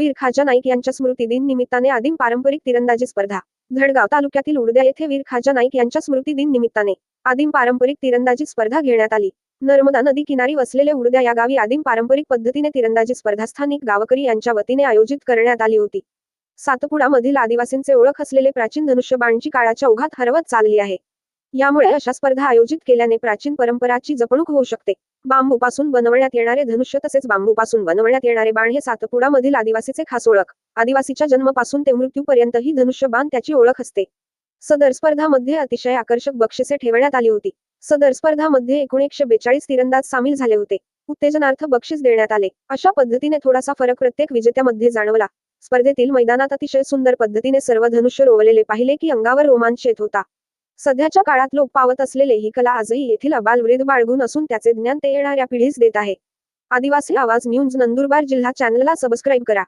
वीर खाजा नाईक यांच्या स्मृती दिन निमित्ताने आदिम पारंपरिक तिरंदाजी स्पर्धा. धडगाव तालुक्यातील उडद्या येथे वीर खाजा नाईक यांच्या स्मृती दिन निमित्ताने आदिम पारंपरिक तिरंदाजी स्पर्धा घेण्यात आली. नर्मदा नदी किनारी वसलेले उडद्या या गावी आदिम पारंपरिक पद्धतीने तिरंदाजी स्पर्धा स्थानिक गावकरी यांच्या वतीने आयोजित करण्यात आली होती. सातपुडा मधील आदिवासींचे ओळख असलेले प्राचीन धनुष्यबाणची काळाच्या ओघात हरवत चालली आहे. यामुळे अशा स्पर्धा आयोजित केल्याने प्राचीन परंपराची जपणूक होऊ शकते. बांबूपासून बनवण्यात येणारे धनुष्य तसेच बांबूपासून बनवण्यात येणारे बाण हे सातपुडा मधील आदिवासीचे खास ओळख. आदिवासीच्या जन्मापासून ते मृत्यूपर्यंत ही धनुष्य बाण त्याची ओळख असते. सदर स्पर्धामध्ये अतिशय आकर्षक बक्षिसे ठेवण्यात आली होती. सदर स्पर्धामध्ये एकूण एकशे बेचाळीस तिरंदाज सामील झाले होते. उत्तेजनार्थ बक्षीस देण्यात आले. अशा पद्धतीने थोडासा फरक प्रत्येक विजेत्यामध्ये जाणवला. स्पर्धेतील मैदानात अतिशय सुंदर पद्धतीने सर्व धनुष्य रोवलेले पाहिले की अंगावर रोमांच येत होता. सध्याच्या काळात लोक पावत असलेले ही कला आजही येथील अबालवृद्ध बाळगून असून त्याचे ज्ञान ते येणाऱ्या पिढीस देत आहे. आदिवासी आवाज न्यूज नंदुरबार जिल्हा चॅनलला सबस्क्राईब करा.